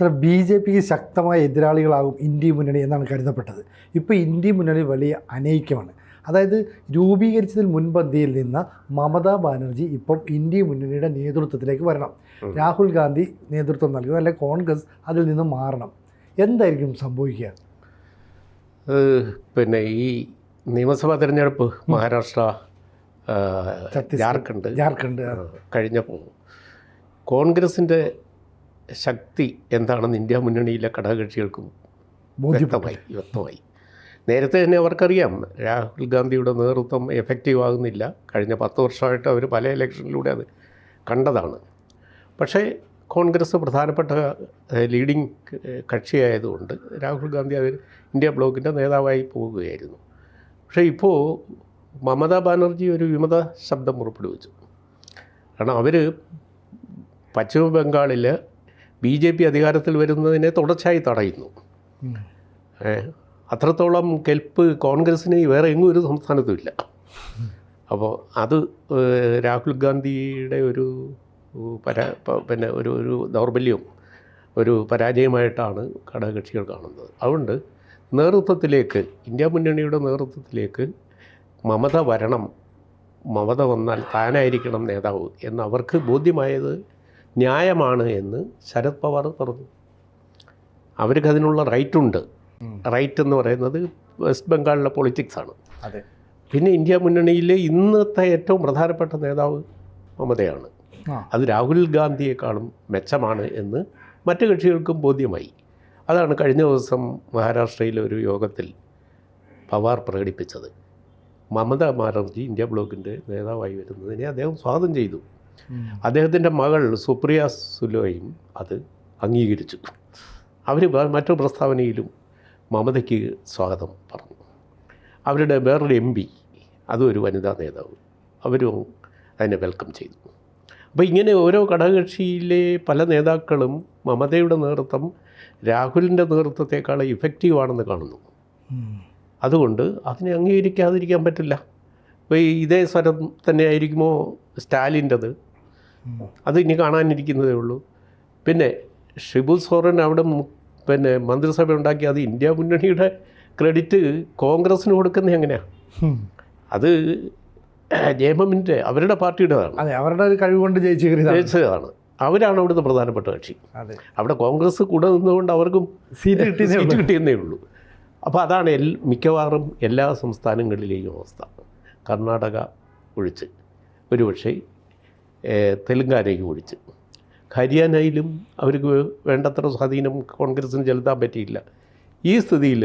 Sir B J പിക്ക് ശക്തമായ എതിരാളികളാകും India മുന്നണി എന്നാണ് കരുതപ്പെട്ടത്. ഇപ്പോൾ ഇന്ത്യ മുന്നണി വലിയ അനൈക്യമാണ്. അതായത് രൂപീകരിച്ചതിൽ മുൻപന്തിയിൽ നിന്ന് മമതാ ബാനർജി ഇപ്പം ഇന്ത്യ മുന്നണിയുടെ നേതൃത്വത്തിലേക്ക് വരണം. രാഹുൽ ഗാന്ധി നേതൃത്വം നൽകും അല്ലെ കോൺഗ്രസ് അതിൽ നിന്ന് മാറണം. എന്തായിരിക്കും സംഭവിക്കുക? പിന്നെ ഈ നിയമസഭാ തിരഞ്ഞെടുപ്പ് മഹാരാഷ്ട്ര ജാർഖണ്ഡ് ജാർഖണ്ഡ് കഴിഞ്ഞ കഴിഞ്ഞപ്പോൾ കോൺഗ്രസിന്റെ ശക്തി എന്താണെന്ന് ഇന്ത്യ മുന്നണിയിലെ ഘടകകക്ഷികൾക്കും വ്യക്തമായി വ്യക്തമായി. നേരത്തെ തന്നെ അവർക്കറിയാം രാഹുൽ ഗാന്ധിയുടെ നേതൃത്വം എഫക്റ്റീവ് ആകുന്നില്ല കഴിഞ്ഞ പത്ത് വർഷമായിട്ട് അവർ പല ഇലക്ഷനിലൂടെ അത് കണ്ടതാണ്. പക്ഷേ കോൺഗ്രസ് പ്രധാനപ്പെട്ട ലീഡിംഗ് കക്ഷിയായതുകൊണ്ട് രാഹുൽ ഗാന്ധി അവർ ഇന്ത്യ ബ്ലോക്കിന്റെ നേതാവായി പോവുകയായിരുന്നു. പക്ഷേ ഇപ്പോൾ മമതാ ബാനർജി ഒരു വിമത ശബ്ദം പുറപ്പെടുവിച്ചു. കാരണം അവർ പശ്ചിമ ബംഗാളിൽ ബി ജെ പി അധികാരത്തിൽ വരുന്നതിനെ തുടർച്ചയായി തടയുന്നു. അത്രത്തോളം കെൽപ്പ് കോൺഗ്രസ്സിന് വേറെ എങ്ങും ഒരു സംസ്ഥാനത്തും ഇല്ല. അപ്പോൾ അത് രാഹുൽ ഗാന്ധിയുടെ ഒരു പരാ പിന്നെ ഒരു ഒരു ദൗർബല്യവും ഒരു പരാജയമായിട്ടാണ് ഘടകകക്ഷികൾ കാണുന്നത്. അതുകൊണ്ട് നേതൃത്വത്തിലേക്ക് ഇന്ത്യ മുന്നണിയുടെ നേതൃത്വത്തിലേക്ക് മമത വരണം മമത വന്നാൽ താനായിരിക്കണം നേതാവ് എന്ന് അവർക്ക് ബോധ്യമായത് ന്യായമാണ് എന്ന് ശരത് പവാർ പറഞ്ഞു. അവർക്ക് അതിനുള്ള റൈറ്റുണ്ട്. ഉണ്ട് റൈറ്റ് എന്ന് പറയുന്നത് വെസ്റ്റ് ബംഗാളിലെ പൊളിറ്റിക്സാണ് അതെ. പിന്നെ ഇന്ത്യ മുന്നണിയിലെ ഇന്നത്തെ ഏറ്റവും പ്രധാനപ്പെട്ട നേതാവ് മമതയാണ്. അത് രാഹുൽ ഗാന്ധിയെക്കാളും മെച്ചമാണ് എന്ന് മറ്റു കക്ഷികൾക്കും ബോധ്യമായി. അതാണ് കഴിഞ്ഞ ദിവസം മഹാരാഷ്ട്രയിലെ ഒരു യോഗത്തിൽ പവാർ പ്രകടിപ്പിച്ചത്. മമത ബാനർജി ഇന്ത്യ ബ്ലോക്കിന്റെ നേതാവായി വരുന്നതിനെ അദ്ദേഹം സ്വാഗതം ചെയ്തു. അദ്ദേഹത്തിന്റെ മകൾ സുപ്രിയ സുലോയും അത് അംഗീകരിച്ചു. അവർ മറ്റു പ്രസ്താവനയിലും മമതയ്ക്ക് സ്വാഗതം പറഞ്ഞു. അവരുടെ വേറൊരു എം പി അതും ഒരു വനിതാ നേതാവ്. അവരും അതിനെ വെൽക്കം ചെയ്തു. അപ്പോൾ ഇങ്ങനെ ഓരോ ഘടകകക്ഷിയിലെ പല നേതാക്കളും മമതയുടെ നേതൃത്വം രാഹുലിന്റെ നേതൃത്വത്തെക്കാൾ ഇഫക്റ്റീവാണെന്ന് കാണുന്നു. അതുകൊണ്ട് അതിനെ അംഗീകരിക്കാതിരിക്കാൻ പറ്റില്ല. അപ്പോൾ ഇതേ സ്വരം തന്നെ ആയിരിക്കുമോ സ്റ്റാലിന്റെത്. അത് ഇനി കാണാനിരിക്കുന്നതേ ഉള്ളൂ. പിന്നെ ഷിബു സോറൻ അവിടെ പിന്നെ മന്ത്രിസഭ ഉണ്ടാക്കി അത് ഇന്ത്യ മുന്നണിയുടെ ക്രെഡിറ്റ് കോൺഗ്രസ്സിന് കൊടുക്കുന്നത് എങ്ങനെയാണ് അത് ജയമമിന്റെ അവരുടെ പാർട്ടിയുടേതാണ്. അതെ അവരുടെ ഒരു കഴിവുകൊണ്ട് ജയിച്ചു ജയിച്ചതാണ്. അവരാണ് അവിടുത്തെ പ്രധാനപ്പെട്ട കക്ഷി. അവിടെ കോൺഗ്രസ് കൂടെ നിന്നുകൊണ്ട് അവർക്കും സീറ്റ് കിട്ടി സീറ്റ്. കിട്ടിയെന്നേ ഉള്ളൂ. അപ്പോൾ അതാണ് എൽ മിക്കവാറും എല്ലാ സംസ്ഥാനങ്ങളിലെയും അവസ്ഥ. കർണാടക ഒഴിച്ച്. ഒരുപക്ഷെ ഏഹ്, തെലുങ്കാനയും ഒഴിച്ച് ഹരിയാനയിലും അവർക്ക് വേണ്ടത്ര സ്വാധീനം കോൺഗ്രസ്സിന് ചെലുത്താൻ പറ്റിയില്ല. ഈ സ്ഥിതിയിൽ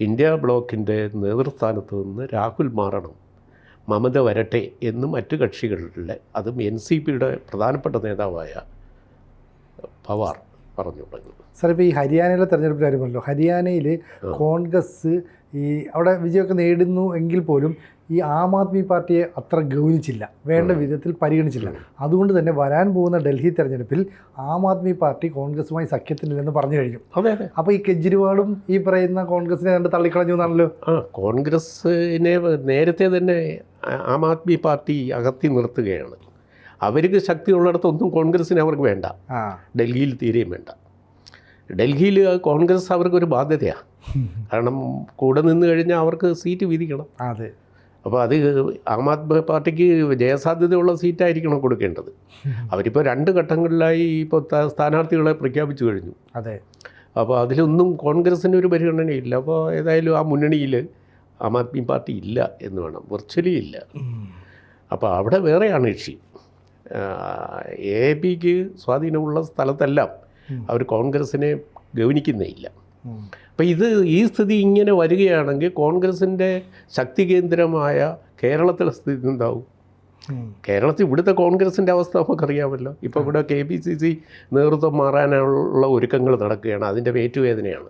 ഇന്ത്യ ബ്ലോക്കിന്റെ നേതൃസ്ഥാനത്ത് നിന്ന് രാഹുൽ മാറണം മമത വരട്ടെ എന്ന് മറ്റു കക്ഷികളിലെ അതും എൻ സി പിയുടെ പ്രധാനപ്പെട്ട നേതാവായ പവാർ പറഞ്ഞു തുടങ്ങി. സാർ ഇപ്പോൾ ഈ ഹരിയാനയിലെ തെരഞ്ഞെടുപ്പിൽ കാര്യമല്ലോ ഹരിയാനയിൽ കോൺഗ്രസ് ഈ അവിടെ വിജയമൊക്കെ നേടുന്നു എങ്കിൽ പോലും ഈ ആം ആദ്മി പാർട്ടിയെ അത്ര ഗൗനിച്ചില്ല. വേണ്ട. വിധത്തിൽ പരിഗണിച്ചില്ല. അതുകൊണ്ട് തന്നെ വരാൻ പോകുന്ന ഡൽഹി തെരഞ്ഞെടുപ്പിൽ ആം ആദ്മി പാർട്ടി കോൺഗ്രസുമായി സഖ്യത്തിനില്ലെന്ന് പറഞ്ഞു കഴിഞ്ഞു. അതെ അതെ. അപ്പോൾ ഈ കെജ്രിവാളും ഈ പറയുന്ന കോൺഗ്രസിനെ കണ്ട് തള്ളിക്കളഞ്ഞു എന്നാണല്ലോ? ആ കോൺഗ്രസ്സിനെ നേരത്തെ തന്നെ ആം ആദ്മി പാർട്ടി അകത്തി നിർത്തുകയാണ്. അവർക്ക് ശക്തി ഉള്ളിടത്തൊന്നും കോൺഗ്രസ്സിന് അവർക്ക് വേണ്ട. ആ. ഡൽഹിയിൽ തീരെയും വേണ്ട. ഡൽഹിയിൽ കോൺഗ്രസ് അവർക്ക് ഒരു ബാധ്യതയാണ് കാരണം കൂടെ നിന്ന് കഴിഞ്ഞാൽ അവർക്ക് സീറ്റ് വിധിക്കണം അതെ. അപ്പോൾ അത് ആം ആദ്മി പാർട്ടിക്ക് ജയസാധ്യതയുള്ള സീറ്റായിരിക്കണം കൊടുക്കേണ്ടത്. അവരിപ്പോൾ രണ്ട് ഘട്ടങ്ങളിലായി ഇപ്പോൾ സ്ഥാനാർത്ഥികളെ പ്രഖ്യാപിച്ചു കഴിഞ്ഞു. അതെ. അപ്പോൾ അതിലൊന്നും കോൺഗ്രസിന് ഒരു പരിഗണനയില്ല. അപ്പോൾ ഏതായാലും ആ മുന്നണിയിൽ ആം ആദ്മി പാർട്ടി ഇല്ല എന്ന് വേണം. വെർച്വലി ഇല്ല. അപ്പോൾ അവിടെ വേറെയാണ് കക്ഷി എ പിക്ക് സ്വാധീനമുള്ള സ്ഥലത്തെല്ലാം. അവർ കോൺഗ്രസിനെ ഗവനിക്കുന്നേ ഇല്ല. അപ്പം ഇത് ഈ സ്ഥിതി ഇങ്ങനെ വരികയാണെങ്കിൽ കോൺഗ്രസിന്റെ ശക്തി കേന്ദ്രമായ കേരളത്തിലെ സ്ഥിതി എന്താവും? കേരളത്തിൽ ഇവിടുത്തെ കോൺഗ്രസിന്റെ അവസ്ഥ നമുക്കറിയാമല്ലോ. ഇപ്പോൾ ഇവിടെ കെ പി സി സി നേതൃത്വം മാറാനുള്ള ഒരുക്കങ്ങൾ നടക്കുകയാണ്. അതിന്റെ വേറ്റുവേദനയാണ്.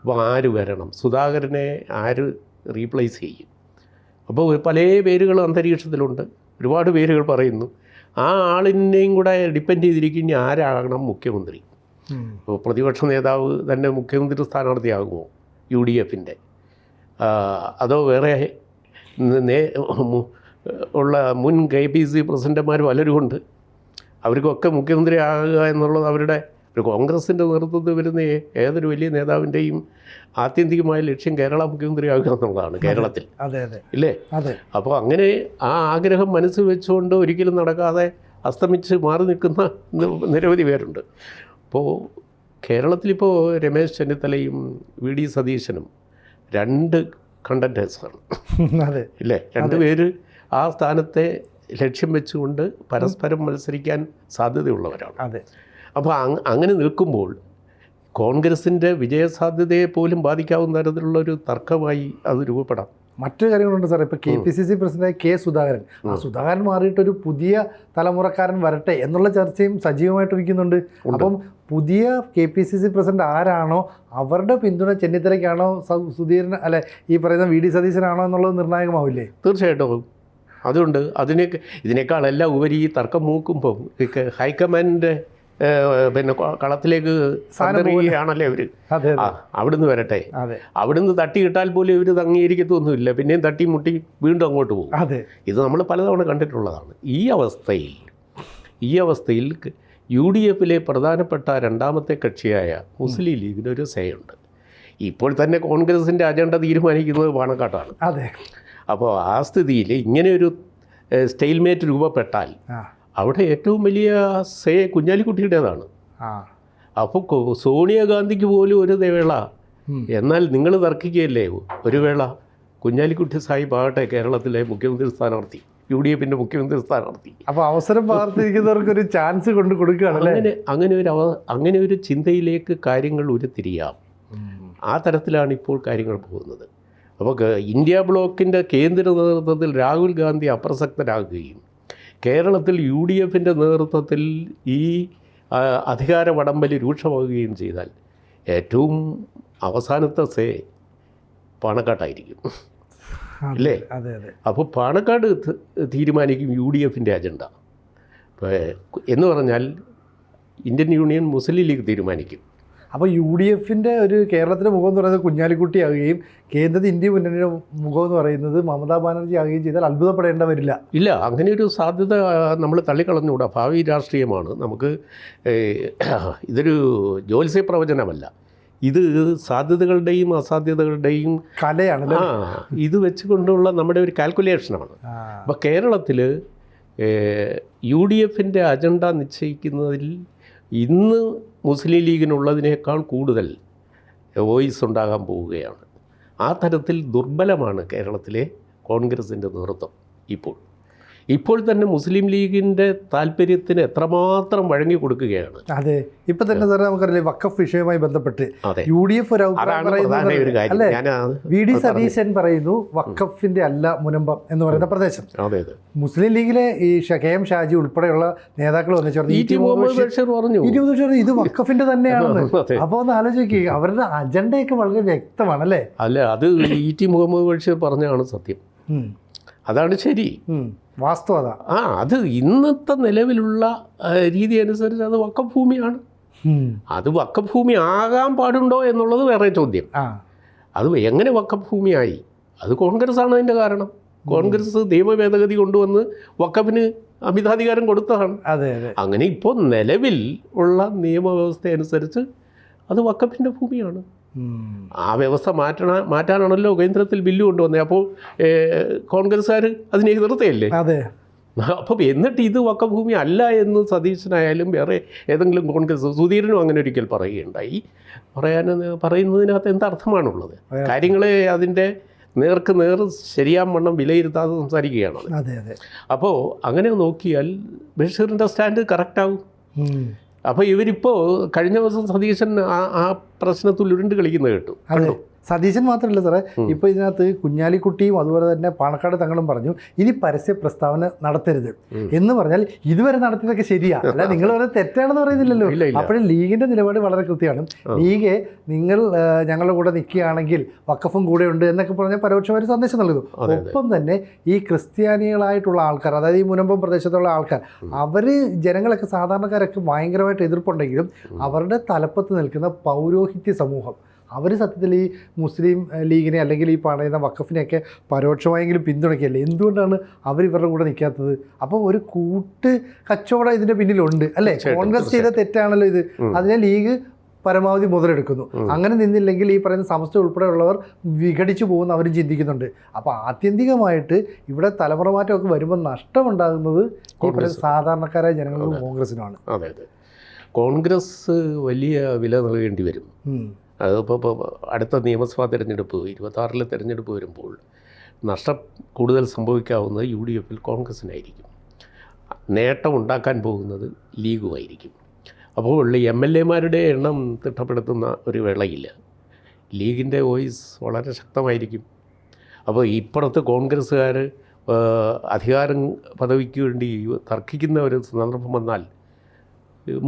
അപ്പോൾ ആര് വരണം? സുധാകരനെ ആര് റീപ്ലേസ് ചെയ്യും? അപ്പോൾ പല പേരുകൾ അന്തരീക്ഷത്തിലുണ്ട്. ഒരുപാട് പേരുകൾ പറയുന്നു. ആ ആളിനെയും കൂടെ ഡിപ്പെൻഡ് ചെയ്തിരിക്കുന്ന ഇനി ആരാകണം മുഖ്യമന്ത്രി. ഇപ്പോൾ പ്രതിപക്ഷ നേതാവ് തന്നെ മുഖ്യമന്ത്രി സ്ഥാനാർത്ഥിയാകുമോ? യു ഡി എഫിന്റെ അതോ വേറെ നേ- ഉള്ള മുൻ കെ പി സി പ്രസിഡന്റുമാർ പലരും ഉണ്ട് അവർക്കൊക്കെ മുഖ്യമന്ത്രി ആകുക എന്നുള്ളത് അവരുടെ ഒരു കോൺഗ്രസിന്റെ നേതൃത്വത്തിൽ വരുന്ന ഏതൊരു വലിയ നേതാവിന്റെയും ആത്യന്തികമായ ലക്ഷ്യം കേരള മുഖ്യമന്ത്രിയാകുക എന്നുള്ളതാണ് കേരളത്തിൽ. അതെ അതെ. ഇല്ലേ? അതെ. അപ്പോൾ അങ്ങനെ ആ ആഗ്രഹം മനസ്സിൽ വെച്ചുകൊണ്ട് ഒരിക്കലും നടക്കാതെ അസ്തമിച്ച് മാറി നിൽക്കുന്ന നിരവധി പേരുണ്ട്. അപ്പോൾ കേരളത്തിലിപ്പോൾ രമേശ് ചെന്നിത്തലയും വി ഡി സതീശനും രണ്ട് കണ്ടന്റേഴ്സാണ് അതെ. ഇല്ലേ? രണ്ടുപേര് ആ സ്ഥാനത്തെ ലക്ഷ്യം വെച്ചുകൊണ്ട് പരസ്പരം മത്സരിക്കാൻ സാധ്യതയുള്ളവരാണ്. അതെ. അപ്പോൾ അങ് അങ്ങനെ നിൽക്കുമ്പോൾ കോൺഗ്രസിന്റെ വിജയസാധ്യതയെ പോലും ബാധിക്കാവുന്ന തരത്തിലുള്ള ഒരു തർക്കമായി അത് രൂപപ്പെടാം. മറ്റൊരു കാര്യങ്ങളുണ്ട് സാർ ഇപ്പോൾ K P C C president K Sudhakaran. ആ സുധാകരൻ മാറിയിട്ട് ഒരു പുതിയ തലമുറക്കാരൻ വരട്ടെ എന്നുള്ള ചർച്ചയും സജീവമായിട്ടിരിക്കുന്നുണ്ട് അപ്പം പുതിയ K P C C president ആരാണോ അവരുടെ പിന്തുണ ചെന്നിത്തലയ്ക്കാണോ സുധീരൻ അല്ലെ ഈ പറയുന്ന വി ഡി സതീശനാണോ എന്നുള്ളത് നിർണായകമാവില്ലേ? തീർച്ചയായിട്ടും. അതുകൊണ്ട് അതിനെ ഇതിനേക്കാളെല്ലാം ഉപരി ഈ തർക്കം മൂക്കുമ്പോൾ ഹൈക്കമാൻഡിന്റെ പിന്നെ കളത്തിലേക്ക് സന്ദർശിക്കുകയാണല്ലേ അവർ അവിടുന്ന് വരട്ടെ. അവിടുന്ന് തട്ടി കിട്ടാൽ പോലും ഇവർ തങ്ങിയിരിക്കത്തൊന്നുമില്ല. പിന്നെയും തട്ടി മുട്ടി വീണ്ടും അങ്ങോട്ട് പോകും. ഇത് നമ്മൾ പലതവണ കണ്ടിട്ടുള്ളതാണ്. ഈ അവസ്ഥയിൽ ഈ അവസ്ഥയിൽ യു ഡി എഫിലെ പ്രധാനപ്പെട്ട രണ്ടാമത്തെ കക്ഷിയായ മുസ്ലിം ലീഗിനൊരു സേയുണ്ട്. ഇപ്പോൾ തന്നെ കോൺഗ്രസിന്റെ അജണ്ട തീരുമാനിക്കുന്നത് പാണക്കാട്ടാണ്. അതെ. അപ്പോൾ ആ സ്ഥിതിയിൽ ഇങ്ങനെയൊരു സ്റ്റെയിൽമേറ്റ് രൂപപ്പെട്ടാൽ അവിടെ ഏറ്റവും വലിയ സേ കുഞ്ഞാലിക്കുട്ടിയുടേതാണ്. അപ്പോൾ സോണിയാഗാന്ധിക്ക് പോലും ഒരു വേള. എന്നാൽ നിങ്ങൾ തർക്കിക്കുകയല്ലേ? ഒരു വേള. കുഞ്ഞാലിക്കുട്ടി സാഹിബ് ആകട്ടെ കേരളത്തിലെ മുഖ്യമന്ത്രി സ്ഥാനാർത്ഥി. യു ഡി എഫിന്റെ മുഖ്യമന്ത്രി സ്ഥാനാർത്ഥി. അപ്പോൾ അവസരം പാർത്തിരിക്കുന്നവർക്ക് ഒരു ചാൻസ് കൊണ്ട് കൊടുക്കുകയാണ് അങ്ങനെ അങ്ങനെ ഒരു അവ അങ്ങനെ ഒരു ചിന്തയിലേക്ക് കാര്യങ്ങൾ ഉരുത്തിരിയാം. ആ തരത്തിലാണ് ഇപ്പോൾ കാര്യങ്ങൾ പോകുന്നത്. അപ്പോൾ ഇന്ത്യ ബ്ലോക്കിന്റെ കേന്ദ്ര നേതൃത്വത്തിൽ രാഹുൽ ഗാന്ധി അപ്രസക്തരാകുകയും കേരളത്തിൽ യു ഡി എഫിന്റെ നേതൃത്വത്തിൽ ഈ അധികാര വടംവലി രൂക്ഷമാവുകയും ചെയ്താൽ ഏറ്റവും അവസാനത്തെ സേ പാണക്കാട്ടായിരിക്കും. അല്ലേ അതെ അതെ. അപ്പോൾ പാണക്കാട് തീരുമാനിക്കും യു ഡി എഫിന്റെ അജണ്ട എന്ന് പറഞ്ഞാൽ ഇന്ത്യൻ യൂണിയൻ മുസ്ലിം ലീഗ് തീരുമാനിക്കും. അപ്പോൾ യു ഡി എഫിന്റെ ഒരു കേരളത്തിന്റെ മുഖം എന്ന് പറയുന്നത് കുഞ്ഞാലിക്കുട്ടിയാവുകയും കേന്ദ്രത്തിൽ ഇന്ത്യ മുന്നണിയുടെ മുഖം എന്ന് പറയുന്നത് മമതാ ബാനർജി ആകുകയും ചെയ്താൽ അത്ഭുതപ്പെടേണ്ട വരില്ല. ഇല്ല അങ്ങനെ ഒരു സാധ്യത നമ്മൾ തള്ളിക്കളഞ്ഞുകൂടാ. ഭാവി രാഷ്ട്രീയമാണ്. നമുക്ക് ഇതൊരു ജ്യോത്സ്യ പ്രവചനമല്ല. ഇത് സാധ്യതകളുടെയും അസാധ്യതകളുടെയും കലയാണ് ആ ഇത് വെച്ചുകൊണ്ടുള്ള നമ്മുടെ ഒരു കാൽക്കുലേഷനാണ്. അപ്പോൾ കേരളത്തിൽ യു ഡി എഫിന്റെ അജണ്ട നിശ്ചയിക്കുന്നതിൽ ഇന്ന് മുസ്ലിം ലീഗിനുള്ളതിനേക്കാൾ കൂടുതൽ വോയിസ് ഉണ്ടാകാൻ പോവുകയാണ്. ആ തരത്തിൽ ദുർബലമാണ് കേരളത്തിലെ കോൺഗ്രസിന്റെ നേതൃത്വം ഇപ്പോൾ. ഇപ്പോൾ തന്നെ മുസ്ലിം ലീഗിന്റെ താല്പര്യത്തിന് എത്രമാത്രം വഴങ്ങി കൊടുക്കുകയാണ്. അതെ. ഇപ്പൊ തന്നെ സാറേ നമുക്കറിയില്ലേ വക്കഫ് വിഷയവുമായി ബന്ധപ്പെട്ട് യു ഡി എഫ് ഒരു വി ഡി സതീശൻ പറയുന്നു വക്കഫിന്റെ അല്ല മുനമ്പം എന്ന് പറയുന്ന പ്രദേശം. മുസ്ലിം ലീഗിലെ ഈ കെ എം ഷാജി ഉൾപ്പെടെയുള്ള നേതാക്കൾ വന്നു ചേർന്ന് ഇ ടി പറഞ്ഞു. ഇരുപത് വർഷം ഇത് വക്കഫിന്റെ തന്നെയാണെന്ന്. അപ്പോൾ ഒന്ന് ആലോചിക്കുക അവരുടെ അജണ്ടയൊക്കെ വളരെ വ്യക്തമാണ് അല്ലേ? അല്ല അത് ഇ ടി മുഹമ്മദ് ബഷീർ പറഞ്ഞാണ് സത്യം. അതാണ് ശരി. അതാ. ആ അത് ഇന്നത്തെ നിലവിലുള്ള രീതി അനുസരിച്ച് അത് വക്കഭൂമിയാണ്. അത് വക്കഭൂമി ആകാൻ പാടുണ്ടോ എന്നുള്ളത് വേറെ ചോദ്യം. അത് എങ്ങനെ വക്കഭൂമിയായി? അത് കോൺഗ്രസ് ആണ് അതിന്റെ കാരണം. കോൺഗ്രസ് നിയമ ഭേദഗതി കൊണ്ടുവന്ന് വക്കഫിന് അമിതാധികാരം കൊടുത്തതാണ്. അതെ അതെ. അങ്ങനെ ഇപ്പോൾ നിലവിൽ ഉള്ള നിയമവ്യവസ്ഥ അനുസരിച്ച് അത് വക്കഫിന്റെ ഭൂമിയാണ്. ആ വ്യവസ്ഥ മാറ്റണ മാറ്റാനാണല്ലോ കേന്ദ്രത്തിൽ ബില്ല് കൊണ്ടുവന്നത് അപ്പോൾ കോൺഗ്രസ്സുകാർ അതിനെ എതിർത്തയല്ലേ? അതെ. അപ്പം എന്നിട്ട് ഇത് വക്കഭൂമി അല്ല എന്ന് സതീശനായാലും വേറെ ഏതെങ്കിലും കോൺഗ്രസ് സുധീരനും അങ്ങനെ ഒരിക്കൽ പറയുകയുണ്ടായി. പറയാൻ പറയുന്നതിനകത്ത് എന്തർത്ഥമാണുള്ളത് അർത്ഥമാണുള്ളത്? കാര്യങ്ങളെ അതിന്റെ നേർക്ക് നേർ ശരിയാൻ വണ്ണം വിലയിരുത്താതെ സംസാരിക്കുകയാണ് അപ്പോൾ അങ്ങനെ നോക്കിയാൽ ബഷീറിന്റെ സ്റ്റാൻഡ് കറക്റ്റാവും. അപ്പോൾ ഇവരിപ്പോൾ കഴിഞ്ഞ ദിവസം സതീശൻ ആ ആ പ്രശ്നത്തിൽ ഉരുണ്ട് കളിക്കുന്നത് കേട്ടു. കണ്ടു? സതീശൻ മാത്രമല്ല സാറേ. ഇപ്പോൾ ഇതിനകത്ത് കുഞ്ഞാലിക്കുട്ടിയും അതുപോലെ തന്നെ പാണക്കാട് തങ്ങളും പറഞ്ഞു ഇനി പരസ്യ പ്രസ്താവന നടത്തരുത് എന്ന് പറഞ്ഞാൽ ഇതുവരെ നടത്തിയതൊക്കെ ശരിയാ അല്ല നിങ്ങൾ പറയുന്നത് തെറ്റാണെന്ന് പറയുന്നില്ലല്ലോ. അപ്പോഴും ലീഗിന്റെ നിലപാട് വളരെ കൃത്യമാണ്. ലീഗ് നിങ്ങൾ ഞങ്ങളുടെ കൂടെ നിൽക്കുകയാണെങ്കിൽ വക്കഫും കൂടെ ഉണ്ട് എന്നൊക്കെ പറഞ്ഞ പരോക്ഷമായ സന്ദേശം നൽകുന്നു. ഒപ്പം തന്നെ ഈ ക്രിസ്ത്യാനികളായിട്ടുള്ള ആൾക്കാർ അതായത് ഈ മുനമ്പം പ്രദേശത്തുള്ള ആൾക്കാർ അവർ ജനങ്ങളൊക്കെ സാധാരണക്കാരൊക്കെ ഭയങ്കരമായിട്ട് എതിർപ്പുണ്ടെങ്കിലും അവരുടെ തലപ്പത്ത് നിൽക്കുന്ന പൗരോഹിത്യ സമൂഹം അവർ സത്യത്തിൽ ഈ മുസ്ലിം ലീഗിനെ അല്ലെങ്കിൽ ഈ പറയുന്ന വഖഫിനെയൊക്കെ പരോക്ഷമായെങ്കിലും പിന്തുണയ്ക്കല്ലേ എന്തുകൊണ്ടാണ് അവർ ഇവരുടെ കൂടെ നിൽക്കാത്തത് അപ്പോൾ ഒരു കൂട്ട് കച്ചവടം ഇതിന്റെ പിന്നിലുണ്ട് അല്ലേ കോൺഗ്രസ് ചെയ്ത തെറ്റാണല്ലോ ഇത്. അതിനെ ലീഗ് പരമാവധി മുതലെടുക്കുന്നു. അങ്ങനെ നിന്നില്ലെങ്കിൽ ഈ പറയുന്ന സമസ്ത ഉൾപ്പെടെയുള്ളവർ വിഘടിച്ചു പോകുന്ന അവരും ചിന്തിക്കുന്നുണ്ട് അപ്പോൾ ആത്യന്തികമായിട്ട് ഇവിടെ തലമുറ മാറ്റമൊക്കെ വരുമ്പോൾ നഷ്ടമുണ്ടാകുന്നത് ഈ പറയുന്ന കോൺഗ്രസ്. സാധാരണക്കാരായ ജനങ്ങൾക്കും. കോൺഗ്രസിനുമാണ് അതെ അതെ കോൺഗ്രസ് വലിയ വില നൽകേണ്ടി വരും. അതിപ്പോൾ ഇപ്പോൾ അടുത്ത നിയമസഭാ തിരഞ്ഞെടുപ്പ് ഇരുപത്താറിലെ തിരഞ്ഞെടുപ്പ് വരുമ്പോൾ നഷ്ടം കൂടുതൽ സംഭവിക്കാവുന്നത് യു ഡി എഫിൽ കോൺഗ്രസിനായിരിക്കും. നേട്ടം ഉണ്ടാക്കാൻ പോകുന്നത് ലീഗുമായിരിക്കും. അപ്പോൾ എം എൽ എമാരുടെ എണ്ണം തിട്ടപ്പെടുത്തുന്ന ഒരു വേളയിൽ ലീഗിന്റെ വോയിസ് വളരെ ശക്തമായിരിക്കും. അപ്പോൾ ഇപ്പുറത്ത് കോൺഗ്രസ്സുകാർ അധികാരം പദവിക്ക് വേണ്ടി തർക്കിക്കുന്ന ഒരു സന്ദർഭം വന്നാൽ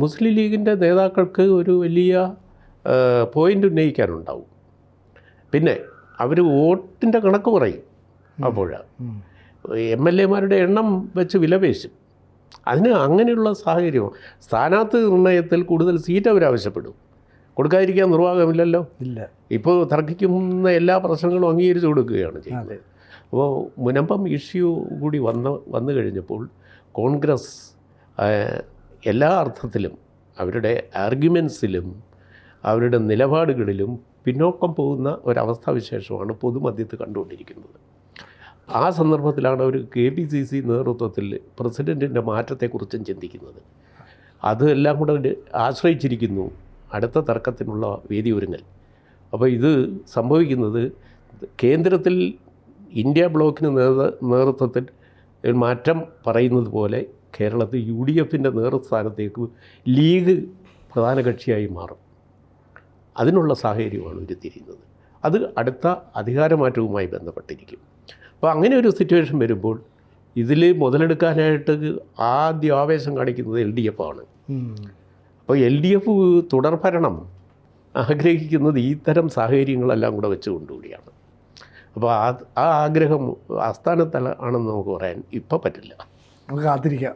മുസ്ലിം ലീഗിന്റെ നേതാക്കൾക്ക് ഒരു വലിയ പോയിന്റ് ഉന്നയിക്കാനുണ്ടാവും. പിന്നെ അവർ വോട്ടിന്റെ കണക്ക് പറയും അപ്പോൾ. എം എൽ എമാരുടെ എണ്ണം വെച്ച് വിലപേശും അതിന് അങ്ങനെയുള്ള സാഹചര്യം. സ്ഥാനാർത്ഥി നിർണയത്തിൽ കൂടുതൽ സീറ്റ് അവർ ആവശ്യപ്പെടും. കൊടുക്കാതിരിക്കാൻ നിർവാഹമില്ലല്ലോ. ഇല്ല. ഇപ്പോൾ തർക്കിക്കുന്ന എല്ലാ പ്രശ്നങ്ങളും അംഗീകരിച്ചു കൊടുക്കുകയാണ് ചെയ്യുന്നത്. അപ്പോൾ മുനമ്പം ഇഷ്യൂ കൂടി വന്ന് വന്നു കഴിഞ്ഞപ്പോൾ കോൺഗ്രസ് എല്ലാ അർത്ഥത്തിലും അവരുടെ ആർഗ്യുമെൻസിലും അവരുടെ നിലപാടുകളിലും പിന്നോക്കം പോകുന്ന ഒരവസ്ഥാവിശേഷമാണ് പൊതുമധ്യത്ത് കണ്ടുകൊണ്ടിരിക്കുന്നത്. ആ സന്ദർഭത്തിലാണ് അവർ കെ പി സി സി നേതൃത്വത്തിൽ പ്രസിഡന്റിന്റെ മാറ്റത്തെക്കുറിച്ചും ചിന്തിക്കുന്നത്. അതെല്ലാം കൂടെ ആശ്രയിച്ചിരിക്കുന്നു. അടുത്ത തർക്കത്തിനുള്ള വേദി ഒരുങ്ങൽ അപ്പോൾ ഇത് സംഭവിക്കുന്നത് കേന്ദ്രത്തിൽ ഇന്ത്യ ബ്ലോക്കിന് നേതൃ നേതൃത്വത്തിൽ മാറ്റം പറയുന്നത് പോലെ കേരളത്തിൽ യു ഡി എഫിന്റെ നേതൃസ്ഥാനത്തേക്ക് ലീഗ് പ്രധാന കക്ഷിയായി മാറും. അതിനുള്ള സാഹചര്യമാണ് ഉരുത്തിരിയുന്നത് അത് അടുത്ത അധികാരമാറ്റവുമായി ബന്ധപ്പെട്ടിരിക്കും. അപ്പോൾ അങ്ങനെ ഒരു സിറ്റുവേഷൻ വരുമ്പോൾ ഇതിൽ മുതലെടുക്കാനായിട്ട് ആദ്യ ആവേശം കാണിക്കുന്നത് എൽ ഡി എഫ് ആണ്. അപ്പോൾ എൽ ഡി എഫ് തുടർഭരണം ആഗ്രഹിക്കുന്നത് ഇത്തരം സാഹചര്യങ്ങളെല്ലാം കൂടെ വെച്ചുകൊണ്ടുകൂടിയാണ്. അപ്പോൾ ആ ആ ആഗ്രഹം ആസ്ഥാനത്തല ആണെന്ന് നമുക്ക് പറയാൻ ഇപ്പം പറ്റില്ല. നമുക്ക് കാത്തിരിക്കാം.